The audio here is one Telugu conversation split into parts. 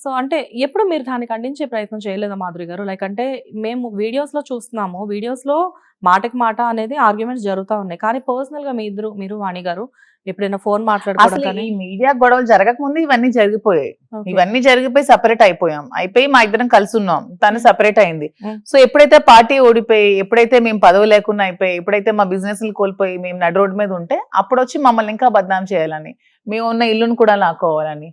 సో అంటే ఎప్పుడు మీరు దాన్ని ఖండించే ప్రయత్నం చేయలేదా మాధురి గారు? లైక్ అంటే మేము వీడియోస్లో చూస్తున్నాము. వీడియోస్లో మాటకి మాట అనేది ఆర్గ్యుమెంట్స్ జరుగుతా ఉన్నాయి. కానీ పర్సనల్గా మీ ఇద్దరు మీరు వాణి గారు ఎప్పుడైనా ఫోన్ మాట్లాడుకోవడం మీడియా గొడవలు జరగక ముందు ఇవన్నీ జరిగిపోయాయి. ఇవన్నీ జరిగిపోయి సపరేట్ అయిపోయాం. అయిపోయి మా ఇద్దరం కలిసి ఉన్నాం. తను సపరేట్ అయింది. Mm. సో ఎప్పుడైతే పార్టీ ఓడిపోయి ఎప్పుడైతే మేము పదవి లేకుండా అయిపోయి ఎప్పుడైతే మా బిజినెస్ కోల్పోయి మేము నడు రోడ్డు మీద ఉంటే అప్పుడు వచ్చి మమ్మల్ని ఇంకా బద్నాం చేయాలని మేము ఉన్న ఇల్లును కూడా లాక్కోవాలని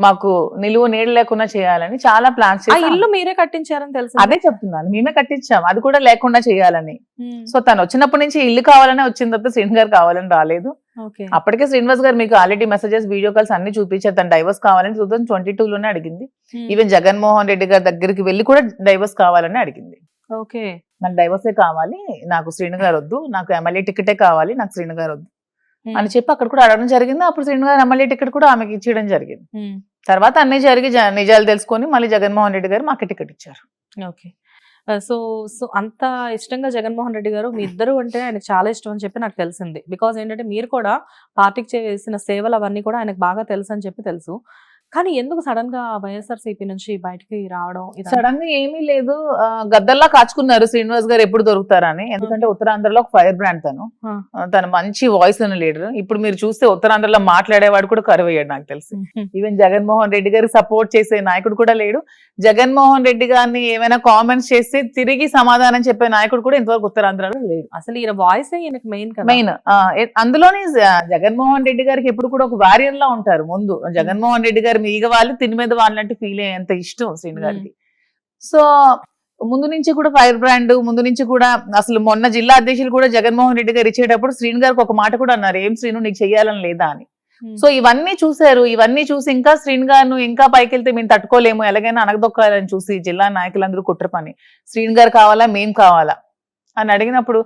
మాకు నిలువ నీడ లేకుండా చేయాలని చాలా ప్లాన్స్ ఆ ఇల్లు మీరే కట్టించారని తెలుసు అదే చెప్తున్నాను మేమే కట్టించాం. అది కూడా లేకుండా చేయాలని. సో తను వచ్చినప్పటి నుంచి ఇల్లు కావాలనే వచ్చిన తప్ప శ్రీని గారు కావాలని రాలేదు. అప్పటికే శ్రీనివాస్ గారు మీకు ఆల్రెడీ మెసేజెస్ వీడియో కాల్స్ అన్ని చూపించారు. తను డైవర్స్ కావాలని టూ థౌసండ్ ట్వంటీ టూ లోనే అడిగింది. ఈవెన్ జగన్మోహన్ రెడ్డి గారి దగ్గరికి వెళ్ళి కూడా డైవర్స్ కావాలని అడిగింది. ఓకే. నాకు డైవర్సే కావాలి నాకు శ్రీను గారు వద్దు నాకు ఎమ్మెల్యే టికెటే కావాలి నాకు శ్రీను గారు వద్దు అని చెప్పి అక్కడ కూడా అడగడం జరిగింది. అప్పుడు శ్రీను గారు ఎమ్మెల్యే టికెట్ కూడా ఆమెకి ఇచ్చేయడం జరిగింది. తర్వాత అన్ని జరిగి జ- నిజాలు తెలుసుకొని మళ్ళీ జగన్మోహన్ రెడ్డి గారు మాకు టికెట్ ఇచ్చారు. ఓకే. సో సో అంత ఇష్టంగా జగన్మోహన్ రెడ్డి గారు మీ ఇద్దరు అంటే ఆయనకు చాలా ఇష్టం అని చెప్పి నాకు తెలిసింది. బికాజ్ ఏంటంటే మీరు కూడా పార్టీకి చేసిన సేవలు అవన్నీ కూడా ఆయనకు బాగా తెలుసు అని చెప్పి తెలుసు. కానీ ఎందుకు సడన్గా వైఎస్ఆర్సీపీ నుంచి బయటికి రావడం? సడన్గా ఏమీ లేదు. గద్దల్లా కాచుకున్నారు శ్రీనివాస్ గారు ఎప్పుడు దొరుకుతారని. ఎందుకంటే ఉత్తరాంధ్రలో ఒక ఫైర్ బ్రాండ్ తను. తను మంచి వాయిస్ ఉన్న లీడర్. ఇప్పుడు మీరు చూస్తే ఉత్తరాంధ్రలో మాట్లాడేవాడు కూడా కరువు అయ్యాడు నాకు తెలిసి. ఈవెన్ జగన్మోహన్ రెడ్డి గారికి సపోర్ట్ చేసే నాయకుడు కూడా లేడు. జగన్మోహన్ రెడ్డి గారిని ఏమైనా కామెంట్స్ చేస్తే తిరిగి సమాధానం చెప్పే నాయకుడు కూడా ఇంతవరకు ఉత్తరాంధ్రలో లేడు. అసలు ఈయన వాయిస్ మెయిన్ మెయిన్ అందులోనే జగన్మోహన్ రెడ్డి గారికి ఎప్పుడు కూడా ఒక వారియర్ లా ఉంటారు ముందు. జగన్మోహన్ రెడ్డి గారు మీగ వాళ్ళు తిని మీద వాళ్ళంటే ఫీల్ అయ్యేంత ఇష్టం శ్రీను గారికి. సో ముందు నుంచి కూడా ఫైర్ బ్రాండ్ ముందు నుంచి కూడా అసలు మొన్న జిల్లా అధ్యక్షులు కూడా జగన్మోహన్ రెడ్డి గారు ఇచ్చేటప్పుడు శ్రీను గారికి ఒక మాట కూడా అన్నారు ఏం శ్రీను నీకు చెయ్యాలని లేదా? అని. సో ఇవన్నీ చూశారు ఇవన్నీ చూసి ఇంకా శ్రీను గారు ఇంకా పైకి వెళ్తే మేము తట్టుకోలేము ఎలాగైనా అనగదొక్కాలని చూసి జిల్లా నాయకులందరూ కుట్ర పని. శ్రీను గారు కావాలా మేం కావాలా? అని అడిగినప్పుడు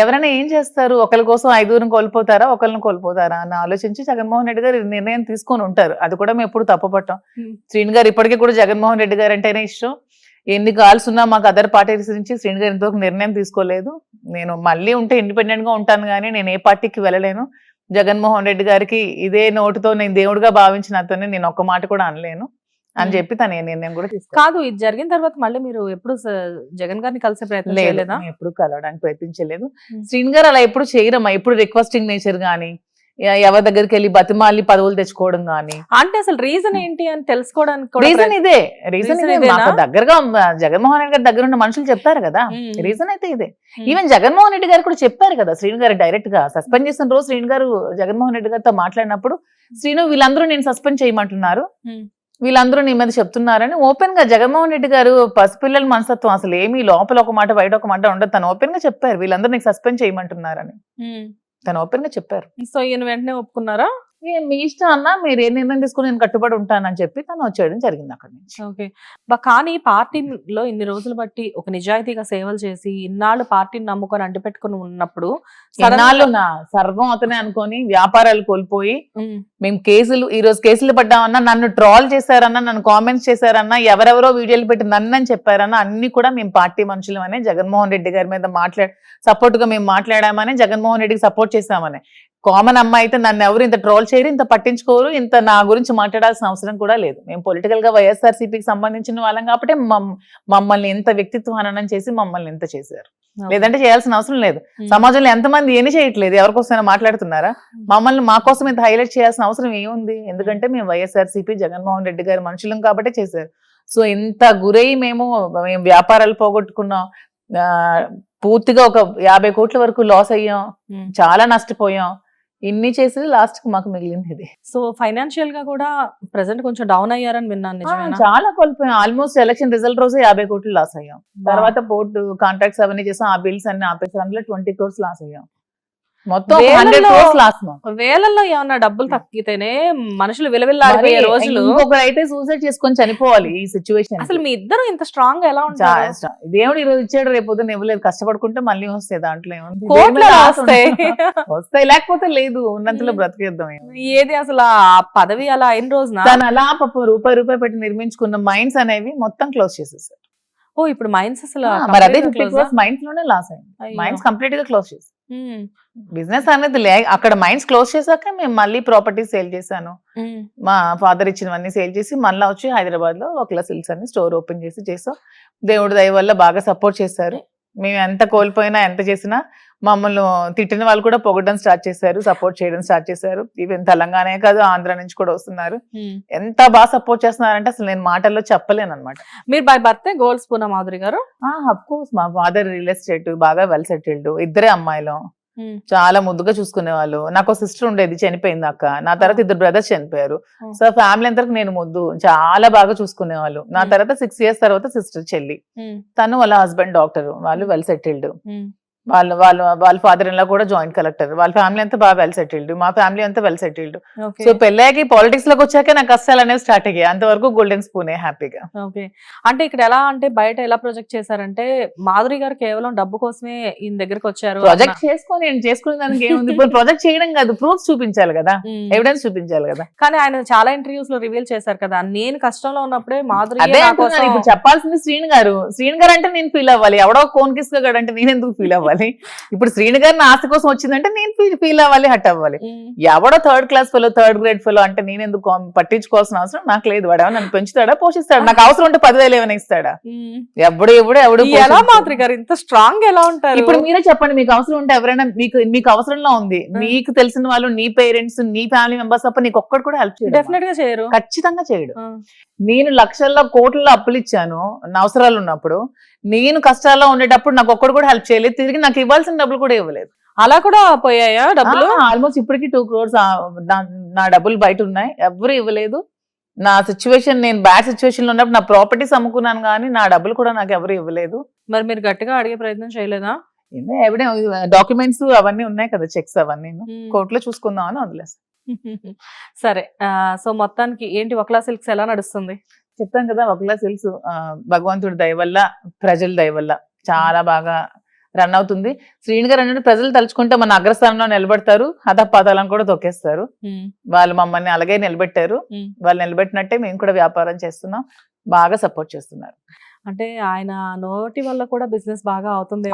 ఎవరైనా ఏం చేస్తారు? ఒకరి కోసం ఐదుగురిని కోల్పోతారా? ఒకరిని కోల్పోతారా? అని ఆలోచించి జగన్మోహన్ రెడ్డి గారు నిర్ణయం తీసుకొని ఉంటారు. అది కూడా మేము ఎప్పుడు తప్పుపట్టాం. శ్రీను గారు ఇప్పటికీ కూడా జగన్మోహన్ రెడ్డి గారు అంటేనే ఇష్టం. ఎన్ని కాల్స్ ఉన్నా మాకు అదర్ పార్టీస్ నుంచి శ్రీను గారు ఇంతవరకు నిర్ణయం తీసుకోలేదు. నేను మళ్ళీ ఉంటే ఇండిపెండెంట్గా ఉంటాను కానీ నేను ఏ పార్టీకి వెళ్ళలేను. జగన్మోహన్ రెడ్డి గారికి ఇదే నోటుతో నేను దేవుడిగా భావించిన అతన్ని నేను ఒక్క మాట కూడా అనలేను. అని. చెప్పి తన నిర్ణయం కూడా తీసుకోలేదు కాదు ఇది జరిగిన తర్వాత మళ్ళీ మీరు ఎప్పుడు జగన్ గారిని కలిసే ప్రయత్నం చేయలేదా ఎప్పుడు కలవడానికి ప్రయత్నించలేదు. శ్రీను గారు అలా ఎప్పుడు చేయరమ్మా ఎప్పుడు రిక్వెస్టింగ్ నేచర్ గానీ ఎవరి దగ్గరికి వెళ్ళి బతిమాలి పదవులు తెచ్చుకోవడం గానీ అంటే అసలు రీజన్ ఏంటి అని తెలుసుకోవడానికి రీజన్ ఇదే రీజన్ ఇదే? మాకు దగ్గరగా జగన్మోహన్ రెడ్డి గారి దగ్గర ఉన్న మనుషులు చెప్తారు కదా. రీజన్ అయితే ఇదే. ఈవెన్ జగన్మోహన్ రెడ్డి గారు కూడా చెప్పారు కదా శ్రీను గారు డైరెక్ట్గా సస్పెండ్ చేసిన రోజు శ్రీను గారు జగన్మోహన్ రెడ్డి గారితో మాట్లాడినప్పుడు శ్రీను వీళ్ళందరూ నేను సస్పెండ్ చేయమంటున్నారు. వీళ్ళందరూ నీ మీద చెప్తున్నారని ఓపెన్గా జగన్మోహన్ రెడ్డి గారు పసిపిల్లల మనస్తత్వం అసలు ఏమీ లోపల ఒక మాట బయట ఒక మాట ఉండదు. తను ఓపెన్గా చెప్పారు. వీళ్ళందరూ నీకు సస్పెండ్ చేయమంటున్నారని. తను ఓపెన్గా చెప్పారు. సో ఈయన వెంటనే ఒప్పుకున్నారా? మీ ఇష్టం అన్నా మీరు ఏ నిర్ణయం తీసుకుని నేను కట్టుబడి ఉంటానని చెప్పి తను వచ్చేయడం జరిగింది అక్కడి నుంచి. ఓకే. కానీ పార్టీలో ఇన్ని రోజులు బట్టి ఒక నిజాయితీగా సేవలు చేసి ఇన్నాళ్ళు పార్టీని నమ్ముకొని అంటిపెట్టుకుని ఉన్నప్పుడు నా సర్వం అతనే అనుకొని వ్యాపారాలు కోల్పోయి మేము. కేసులు ఈ రోజు కేసులు పడ్డామన్నా నన్ను ట్రాల్ చేశారన్నా నన్ను కామెంట్స్ చేశారన్నా ఎవరెవరో వీడియోలు పెట్టి నన్ను అని చెప్పారన్నా అన్ని కూడా మేము పార్టీ మనుషులమనే జగన్మోహన్ రెడ్డి గారి మీద మాట్లాడ సపోర్ట్గా మేము మాట్లాడామని జగన్మోహన్ రెడ్డికి సపోర్ట్ చేశామని. కామన్ అమ్మాయి అయితే నన్ను ఎవరు ఇంత ట్రోల్ చేయరు ఇంత పట్టించుకోరు ఇంత నా గురించి మాట్లాడాల్సిన అవసరం కూడా లేదు. మేము పొలిటికల్గా వైఎస్ఆర్సీపీకి సంబంధించిన వాళ్ళం కాబట్టి మమ్- మమ్మల్ని ఇంత వ్యక్తిత్వ హననం చేసి మమ్మల్ని ఇంత చేశారు. లేదంటే చేయాల్సిన అవసరం లేదు. సమాజంలో ఎంతమంది ఏమి చేయట్లేదు ఎవరికోసమైనా మాట్లాడుతున్నారా? మమ్మల్ని మా కోసం ఇంత హైలైట్ చేయాల్సిన అవసరం ఏముంది? ఎందుకంటే మేము వైఎస్ఆర్సీపీ జగన్మోహన్ రెడ్డి గారి మనుషులం కాబట్టి చేశారు. సో ఇంత గురై మేము మేము వ్యాపారాలు పోగొట్టుకున్నాం. పూర్తిగా ఒక యాభై కోట్ల వరకు లాస్ అయ్యాం. చాలా నష్టపోయాం. ఇన్ని చేసి లాస్ట్కి మాకు మిగిలింది ఇది సో ఫైనాన్షియల్గా కూడా ప్రెసెంట్ కొంచెం డౌన్ అయ్యారని విన్నాను చాలా కోల్పోయాం. ఆల్మోస్ట్ ఎలక్షన్ రిజల్ట్ రోజు యాభై కోట్లు లాస్ అయ్యాం. తర్వాత పోర్టు కాంట్రాక్ట్స్ అవన్నీ చేసాం ఆ బిల్స్ అన్ని ఆపేసాం అందులో ట్వంటీ క్రోర్స్ లాస్ అయ్యాం. మొత్తం వేలల్లో- లాస్ ఏమన్నా డబ్బులు తగ్గితేనే మనుషులు విలవిల్లాడిపోయే రోజులు. అయితే సూసైడ్ చేసుకొని చనిపోవాలి ఈ సిచ్యువేషన్ అసలు మీ ఇద్దరు ఇంత స్ట్రాంగ్గా ఎలా ఉంటారు? దేవుడు ఈ రోజు ఇచ్చాడు రేపు పొద్దున్న ఇవ్వలేదు. కష్టపడుకుంటే మళ్ళీ వస్తాయి దాంట్లో ఏముంది? వస్తాయి. వస్తాయి లేకపోతే లేదు. ఉన్నంతలో. బ్రతికేద్దాం. ఏది అసలు ఆ పదవి అలా అయిన రోజున? తను అలా పాపం రూపాయి రూపాయి పెట్టి నిర్మించుకున్న మైండ్స్ అనేవి మొత్తం క్లోజ్ చేసేసారు. ఓ ఇప్పుడు మైన్స్ అసలు మరి అదే ఫిఫ్టీ క్రోర్స్? మైన్స్లోనే లాస్ అయింది. మైన్స్ కంప్లీట్గా క్లోజ్ చేసి బిజినెస్ అనేది లే అక్కడ మైన్స్ క్లోజ్ చేశాక మేము మళ్ళీ ప్రాపర్టీ సేల్ చేశాను. మా ఫాదర్ ఇచ్చినవన్నీ సేల్ చేసి మళ్ళీ వచ్చి హైదరాబాద్లో ఒకలా సిల్క్స్ అని స్టోర్ ఓపెన్ చేసి చేసాం. దేవుడి దయ వల్ల బాగా సపోర్ట్ చేశారు. మేము ఎంత కోల్పోయినా ఎంత చేసినా మమ్మల్ని తిట్టిన వాళ్ళు కూడా పొగడం స్టార్ట్ చేశారు సపోర్ట్ చేయడం స్టార్ట్ చేశారు. ఈవెన్ తెలంగాణ కాదు ఆంధ్ర నుంచి కూడా వస్తున్నారు. ఎంత బాగా సపోర్ట్ చేస్తున్నారంటే అసలు నేను మాటల్లో చెప్పలేను అనమాట మీరు by birth gold spoon Madhuri garu? Of course మా ఫాదర్ రియల్ ఎస్టేట్ బాగా వెల్ సెటిల్డ్ ఇద్దరే అమ్మాయిలు. చాలా ముద్దుగా చూసుకునే వాళ్ళు నాకు సిస్టర్ ఉండేది చనిపోయింది అక్క. నా తర్వాత ఇద్దరు బ్రదర్స్ చనిపోయారు. సో ఫ్యామిలీ అంతకు నేను ముద్దు. చాలా బాగా చూసుకునే వాళ్ళు నా. తర్వాత సిక్స్ ఇయర్స్ తర్వాత సిస్టర్ చెల్లి. తను వాళ్ళ హస్బెండ్ డాక్టర్ వాళ్ళు వెల్ సెటిల్డ్. వాళ్ళ వాళ్ళ వాళ్ళ ఫాదర్ ఇన్ లా కూడా జాయింట్ కలెక్టర్ వాళ్ళ ఫ్యామిలీ అంతా బాగా వెల్ సెటిల్డ్ మా ఫ్యామిలీ అంతా వెల్ సెటిల్డ్ సో పెళ్ళాకి పాలిటిక్స్లోకి వచ్చాక నాకు కష్టాలు అనేవి స్టార్ట్ అయ్యాయి. అంతవరకు గోల్డెన్ స్పూనే హ్యాపీగా ఓకే అంటే ఇక్కడ ఎలా అంటే బయట ఎలా ప్రొజెక్ట్ చేశారంటే మాధురి గారు కేవలం డబ్బు కోసమే ఈయన దగ్గరికి వచ్చారు ప్రాజెక్ట్ చేసుకొని నేను చేసుకునే దానికి ఏముంది? ఇప్పుడు ప్రాజెక్ట్ చేయడం కాదు ప్రూఫ్ చూపించాలి కదా. ఎవిడెన్స్ చూపించాలి కదా? కానీ ఆయన చాలా ఇంటర్వ్యూస్లో రివీల్ చేశారు కదా? నేను కష్టంలో ఉన్నప్పుడే మాధురి కోసం ఇప్పుడు చెప్పాల్సింది శ్రీను గారు. శ్రీను గారు అంటే నేను ఫీల్ అవ్వాలి. ఎవడో కోన్ కిస్క అంటే నేను ఎందుకు ఫీల్ అవ్వాలి? ఇప్పుడు శ్రీను గారిని ఆస్తి కోసం వచ్చిందంటే నేను ఫీల్ ఫీల్ అవ్వాలి హట్ అవ్వాలి. ఉమ్, ఎవడో third class fellow third grade fellow అంటే నేను ఎందుకు పట్టించుకోవాల్సిన అవసరం? నాకు లేదు. వాడు నన్ను పెంచుతాడా? పోషిస్తాడా? నాకు అవసరం ఉంటే పదివేలు ఏమైనా ఇస్తాడా? ఉమ్. ఎవడు ఎవడు ఎవడు ఎలా. మాధురి గారు? ఇంత స్ట్రాంగ్ ఎలా ఉంటారు? ఇప్పుడు మీరే చెప్పండి మీకు అవసరం ఉంటే ఎవరైనా మీకు మీకు అవసరంలో ఉంది. మీకు తెలిసిన వాళ్ళు నీ పేరెంట్స్ నీ ఫ్యామిలీ మెంబర్స్ తప్ప నీకు ఒక్కడు కూడా హెల్ప్ చేయడు డెఫినెట్గా చేయరు. ఖచ్చితంగా చేయడు. నేను లక్షల్లో కోట్లలో అప్పులు ఇచ్చాను అవసరాలు ఉన్నప్పుడు. నేను కష్టాల్లో ఉండేటప్పుడు నాకు ఒక్కడు కూడా హెల్ప్ చేయలేదు. తిరిగి నాకు ఇవ్వాల్సిన డబ్బులు కూడా ఇవ్వలేదు. అలా కూడా పోయాయా డబ్బులు? ఆల్మోస్ట్ ఇప్పటికి టూ క్రోర్స్ నా డబ్బులు బయట ఉన్నాయి. ఎవరు ఇవ్వలేదు. నా సిచ్యువేషన్ నేను బ్యాడ్ సిచ్యువేషన్లో ఉన్నప్పుడు నా ప్రాపర్టీస్ అమ్ముకున్నాను కానీ నా డబ్బులు కూడా నాకు ఎవరు ఇవ్వలేదు. మరి మీరు గట్టిగా అడిగే ప్రయత్నం చేయలేదా? డాక్యుమెంట్స్ అవన్నీ ఉన్నాయి కదా చెక్స్ అవన్నీ. కోర్టులో చూసుకుందాం అని వదిలేసి సరే సో మొత్తానికి ఏంటి? ఒకలా సిల్క్స్ ఎలా నడుస్తుంది? చెప్తాను కదా ఒకలా సిల్స్ భగవంతుడి దయ వల్ల ప్రజల దయ వల్ల చాలా బాగా రన్ అవుతుంది. శ్రీని గారు అన్నట్టు ప్రజలు తలుచుకుంటే మన అగ్రస్థానంలో నిలబడతారు హతపాతాలను కూడా తొక్కేస్తారు. వాళ్ళు మమ్మల్ని అలాగే నిలబెట్టారు. వాళ్ళు నిలబెట్టినట్టే మేము కూడా వ్యాపారం చేస్తున్నాం. బాగా సపోర్ట్ చేస్తున్నారు. అంటే ఆయన నోటి వల్ల కూడా బిజినెస్ బాగా అవుతుంది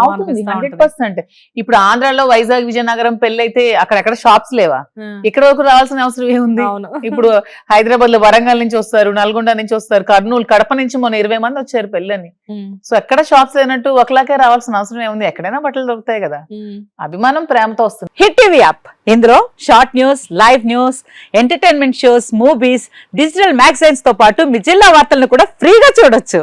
హండ్రెడ్ పర్సెంట్. ఇప్పుడు ఆంధ్రాలో వైజాగ్ విజయనగరం పెళ్ళైతే అక్కడెక్కడ షాప్స్ లేవా? ఇక్కడ వరకు రావాల్సిన అవసరం ఏముంది? అవును. ఇప్పుడు హైదరాబాద్లో వరంగల్ నుంచి వస్తారు నల్గొండ నుంచి వస్తారు కర్నూలు కడప నుంచి మొన్న ఇరవై మంది వచ్చారు పెళ్ళని. సో ఎక్కడ షాప్స్ అయినట్టు ఒకలాగే రావాల్సిన అవసరం ఏముంది? ఎక్కడైనా బట్టలు దొరుకుతాయి కదా. అభిమానం ప్రేమతో వస్తుంది. Hit TV app. ఇందులో short news live news entertainment shows movies digital మ్యాగజైన్స్తో పాటు మీ జిల్లా వార్తలను కూడా ఫ్రీగా చూడొచ్చు.